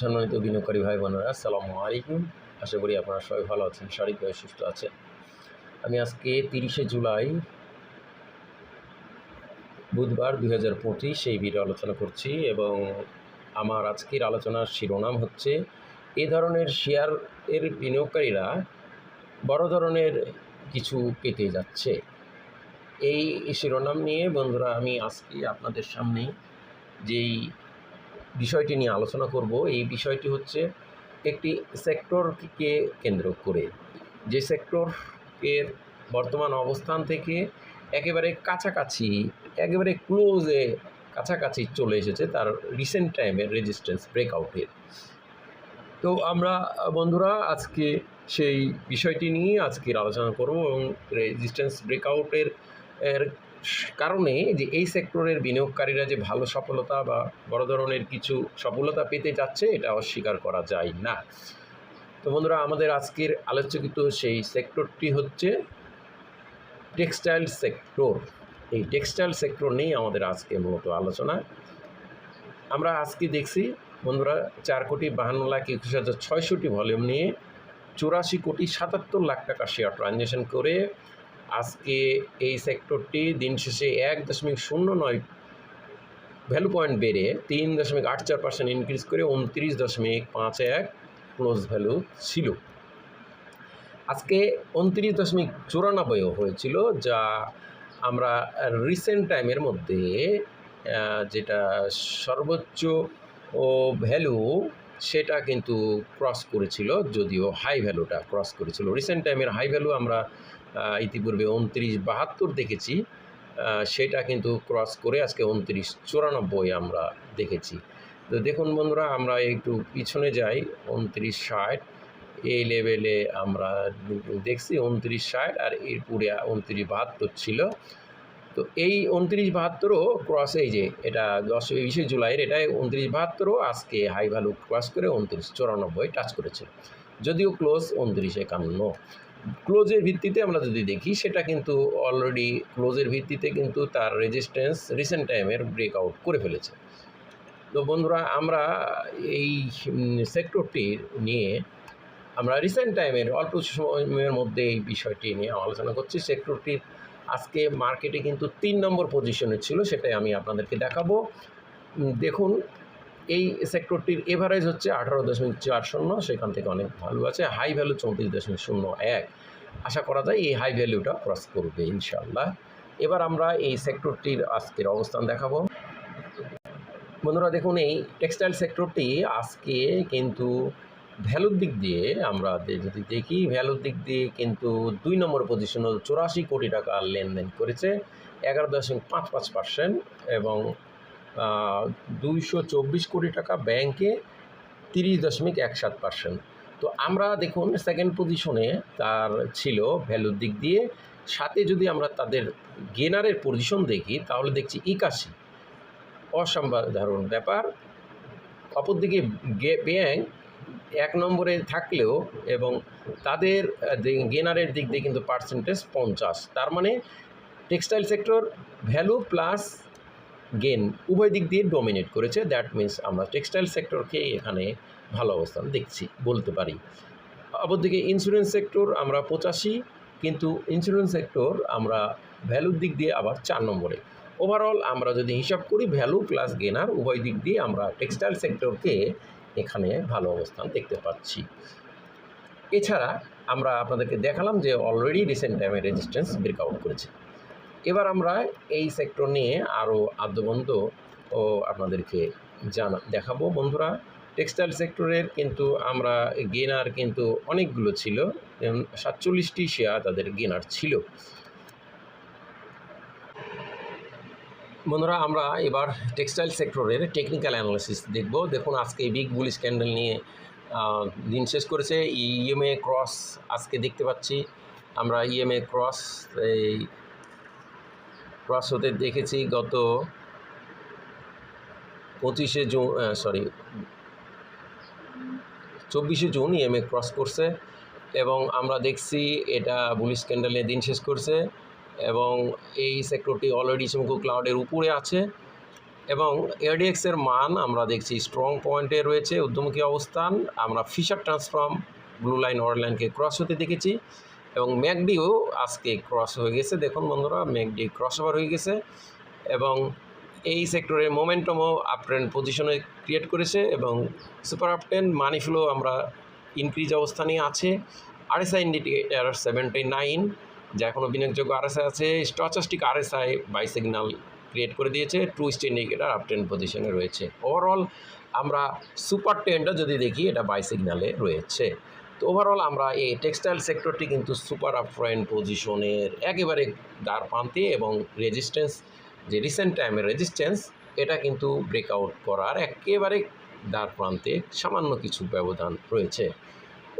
সম্মানিত বিনিয়োগকারী ভাই বোনেরা, আসসালামু আলাইকুম। আশা করি আপনারা সবাই ভালো আছেন শারীরিকভাবে সুস্থ আছেন। আমি আজকে তিরিশে জুলাই, বুধবার দুই হাজার পঁচিশ সেই ভিডিও আলোচনা করছি এবং আমার আজকের আলোচনার শিরোনাম হচ্ছে, এ ধরনের শেয়ার এর বিনিয়োগকারীরা বড় ধরনের কিছু পেতে যাচ্ছে। এই শিরোনাম নিয়ে বন্ধুরা, আমি আজকে আপনাদের সামনে যেই বিষয়টি নিয়ে আলোচনা করব। এই বিষয়টি হচ্ছে একটি সেক্টরকে কেন্দ্র করে। যে সেক্টর এর বর্তমান অবস্থান থেকে একেবারে কাছাকাছি, একেবারে ক্লোজে কাছাকাছি চলে এসেছে তার রিসেন্ট টাইমের রেজিস্ট্যান্স ব্রেকআউটের তো আমরা, বন্ধুরা, আজকে সেই বিষয়টি নিয়ে আজকের আলোচনা করব এবং রেজিস্ট্যান্স ব্রেকআউটের এর কারণে যে এই সেক্টরের বিনিয়োগকারীরা যে ভালো সফলতা বা বড় ধরনের কিছু সফলতা পেতে যাচ্ছে, এটা অস্বীকার করা যায় না। তো বন্ধুরা, আমাদের আজকের আলোচকিত সেই সেক্টরটি হচ্ছে টেক্সটাইল সেক্টর এই টেক্সটাইল সেক্টর নিয়েই আমাদের আজকে মূলত আলোচনা। আমরা আজকে দেখছি, বন্ধুরা, চার কোটি বাহান্ন লাখ একুশ হাজার ছয়শোটি ভলিউম নিয়ে চুরাশি কোটি সাতাত্তর লাখ টাকা শেয়ার ট্রানজ্যাকশন করে আজকে এই সেক্টরটি দিন শেষে এক দশমিক শূন্য নয় ভ্যালু পয়েন্ট বেড়ে তিন দশমিক আট চার পার্সেন্ট ইনক্রিজ করে উনত্রিশ দশমিক পাঁচ এক ক্লোজ ভ্যালু ছিল। আজকে উনত্রিশ দশমিক চুরানব্বইও হয়েছিল, যা আমরা রিসেন্ট টাইমের মধ্যে যেটা সর্বোচ্চ ও ভ্যালু সেটা কিন্তু ক্রস করেছিল, যদিও হাই ভ্যালুটা ক্রস করেছিল। রিসেন্ট টাইমের হাই ভ্যালু আমরা ইতিপূর্বে উনত্রিশ বাহাত্তর দেখেছি। সেটা কিন্তু ক্রস করে আজকে উনত্রিশ চুরানব্বই আমরা দেখেছি। তো দেখুন বন্ধুরা, আমরা একটু পিছনে যাই, উনত্রিশ ষাট। এই লেভেলে আমরা দেখছি উনত্রিশ ষাট আর এরপরে উনত্রিশ বাহাত্তর ছিল। তো এই উনত্রিশ বাহাত্তরও ক্রস এই যে, এটা দশ বিশে জুলাইয়ের এটাই উনত্রিশ বাহাত্তরও আজকে হাই ভ্যালু ক্রস করে উনত্রিশ চুরানব্বই টাচ করেছে। যদিও ক্লোজ উনত্রিশ একান্ন। ক্লোজের ভিত্তিতে আমরা যদি দেখি, সেটা কিন্তু অলরেডি ক্লোজের ভিত্তিতে কিন্তু তার রেজিস্ট্যান্স রিসেন্ট টাইমের ব্রেকআউট করে ফেলেছে। তো বন্ধুরা, আমরা এই সেক্টরটির নিয়ে আমরা রিসেন্ট টাইমের অল্প সময়ের মধ্যে এই বিষয়টি নিয়ে আলোচনা করছি। সেক্টরটির আজকে মার্কেটে কিন্তু তিন নম্বর পজিশনে ছিল, সেটাই আমি আপনাদেরকে দেখাবো। দেখুন এই সেক্টরটির এভারেজ হচ্ছে আঠারো দশমিক চার শূন্য, সেখান থেকে অনেক ভালো আছে। হাই ভ্যালু চৌত্রিশ দশমিক শূন্য এক। আশা করা যায় এই হাই ভ্যালুটা ক্রস করবে ইনশাল্লাহ এবার আমরা এই সেক্টরটির আজকের অবস্থান দেখাবো। বন্ধুরা, দেখুন, এই টেক্সটাইল সেক্টরটি আজকে কিন্তু ভ্যালুর দিক দিয়ে আমরা যদি দেখি ভ্যালুর দিক দিয়ে কিন্তু দুই নম্বর পজিশনে চুরাশি কোটি টাকা লেনদেন করেছে, এগারো দশমিক পাঁচ পাঁচ পার্সেন্ট এবং দুইশো চব্বিশ কোটি টাকা ব্যাংকে তিরিশ দশমিক এক সাত পার্সেন্ট তো আমরা দেখুন সেকেন্ড পজিশনে তার ছিল ভ্যালুর দিক দিয়ে। সাথে যদি আমরা তাদের গেনারের পজিশন দেখি, তাহলে দেখছি একাশি। অসাধারণ ব্যাপার। অপরদিকে ব্যাংক এক নম্বরে থাকলেও এবং তাদের গেনারের দিক দিয়ে কিন্তু পার্সেন্টেজ পঞ্চাশ। তার মানে textile sector value plus gain উভয় দিক দিয়ে ডমিনেট করেছে। দ্যাট মিন্স আমরা টেক্সটাইল সেক্টরকে এখানে ভালো অবস্থান দেখছি, বলতে পারি। অপরদিকে ইন্স্যুরেন্স সেক্টর আমরা পঁচাশি, কিন্তু ইন্স্যুরেন্স সেক্টর আমরা ভ্যালুর দিক দিয়ে আবার চার নম্বরে। ওভারঅল আমরা যদি হিসাব করি ভ্যালু প্লাস গেনার উভয় দিক দিয়ে আমরা টেক্সটাইল সেক্টরকে এখানে ভালো অবস্থান দেখতে পাচ্ছি। এছাড়া আমরা আপনাদেরকে দেখালাম যে অলরেডি রিসেন্ট টাইমে রেজিস্ট্যান্স ব্রেকআউট করেছে। এবার আমরা এই সেক্টর নিয়ে আরও আদ্যবন্ধ ও আপনাদেরকে জানা, দেখাবো। বন্ধুরা টেক্সটাইল সেক্টরের কিন্তু আমরা গেনার কিন্তু অনেকগুলো ছিল। সাতচল্লিশটি শেয়ার তাদের গেনার ছিল। বন্ধুরা, আমরা এবার টেক্সটাইল সেক্টরের টেকনিক্যাল অ্যানালিসিস দেখব। দেখুন, আজকে বিগ বুলিশ ক্যান্ডেল নিয়ে দিন শেষ করেছে। ইএমএ ক্রস আজকে দেখতে পাচ্ছি। আমরা ইএমএ ক্রস এই ক্রস হতে দেখেছি গত পঁচিশে জুন সরি চব্বিশে জুন ইএমএ ক্রস করছে এবং আমরা দেখছি এটা বুলিশ ক্যান্ডেলে দিন শেষ করছে এবং এই সেক্টরটি অলরেডি চমকু ক্লাউডের উপরে আছে এবং এডিএক্সের মান আমরা দেখছি স্ট্রং পয়েন্টে রয়েছে, ঊর্ধ্বমুখী অবস্থান। আমরা Fisher transform blue line orange লাইনকে ক্রস হতে দেখেছি। এবং ম্যাকডিও আজকে ক্রস হয়ে গেছে। দেখুন বন্ধুরা, ম্যাকডি ক্রস ওভার হয়ে গেছে এবং এই সেক্টরে মোমেন্টামও আপট্রেন্ড পজিশনে ক্রিয়েট করেছে এবং সুপার আপটেন মানি ফ্লো আমরা ইনক্রিজ অবস্থানে আছে। আরএসআই ইন্ডিকেটার সেভেন্টি নাইন যা এখনও বিনিয়োগযোগ্য আরএসআই আছে stochastic RSI buy signal create করে দিয়েছে টু টুইস্ট ইন্ডিকেটার আপটেন পজিশনে রয়েছে। ওভারঅল আমরা সুপার টেনটা যদি দেখি, এটা বাই সিগন্যালে রয়েছে। তো ওভারঅল আমরা এই টেক্সটাইল সেক্টরটি কিন্তু সুপার আপট্রেন্ড পজিশনের একেবারে দ্বার প্রান্তে এবং রেজিস্ট্যান্স যে রিসেন্ট টাইমের রেজিস্ট্যান্স এটা কিন্তু ব্রেকআউট করার একেবারে দ্বার প্রান্তে সামান্য কিছু ব্যবধান রয়েছে।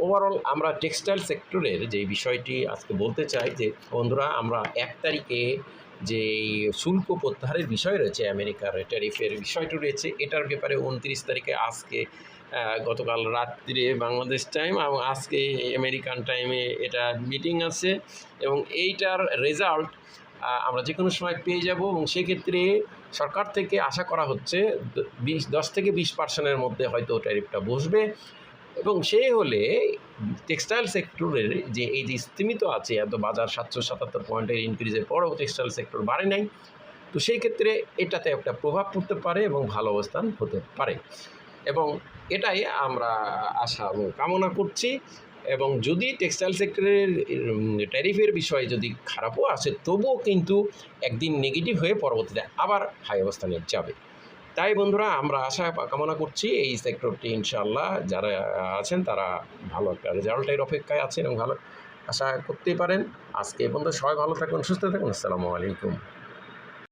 ওভারঅল আমরা টেক্সটাইল সেক্টরের যে বিষয়টি আজকে বলতে চাই যে, বন্ধুরা, আমরা এক তারিখে যে শুল্ক প্রত্যাহারের বিষয় রয়েছে আমেরিকার ট্যারিফের বিষয়টি রয়েছে, এটার ব্যাপারে উনত্রিশ তারিখে আজকে গতকাল রাত্রে বাংলাদেশ টাইম এবং আজকে আমেরিকান টাইমে এটা মিটিং আছে এবং এইটার রেজাল্ট আমরা যে কোনো সময় পেয়ে যাব এবং সেক্ষেত্রে সরকার থেকে আশা করা হচ্ছে বিশ, দশ থেকে বিশ পার্সেন্টের মধ্যে হয়তো ট্যারিফটা বসবে এবং সে হলে টেক্সটাইল সেক্টরের যে এই যে স্থিমিত আছে, এত বাজার সাতশো সাতাত্তর পয়েন্টের ইনক্রিজের পরও টেক্সটাইল সেক্টর বাড়ে নাই। তো সেই ক্ষেত্রে এটাতে একটা প্রভাব পড়তে পারে এবং ভালো অবস্থান হতে পারে। এবং এটাই আমরা আশা কামনা করছি। এবং যদি টেক্সটাইল সেক্টরের ট্যারিফের বিষয়ে যদি খারাপও আসে, তবুও কিন্তু একদিন নেগেটিভ হয়ে পরবর্তীতে আবার হাই অবস্থানে যাবে। তাই বন্ধুরা, আমরা আশা কামনা করছি এই সেক্টরটি ইনশাআল্লাহ যারা আছেন, তারা ভালো একটা রেজাল্টের অপেক্ষায় আছেন এবং ভালো আশা করতেই পারেন। আজকে পর্যন্ত সবাই ভালো থাকুন, সুস্থ থাকুন। আসসালামু আলাইকুম।